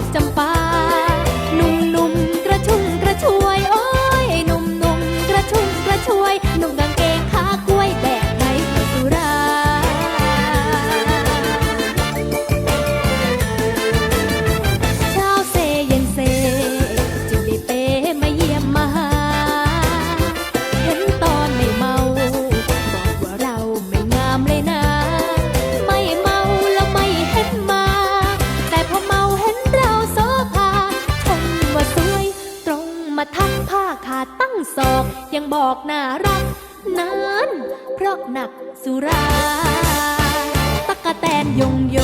อกจำปา ผ้าขาดตั้งศอกยังบอกน่ารักนั้นเพราะหนักสุรา ตะกะแตนยงโย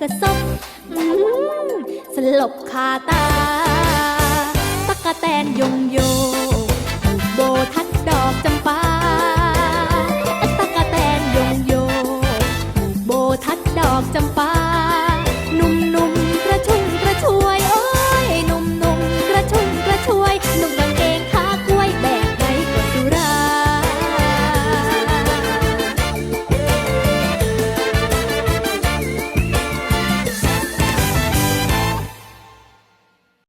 กระซบสลบคาตา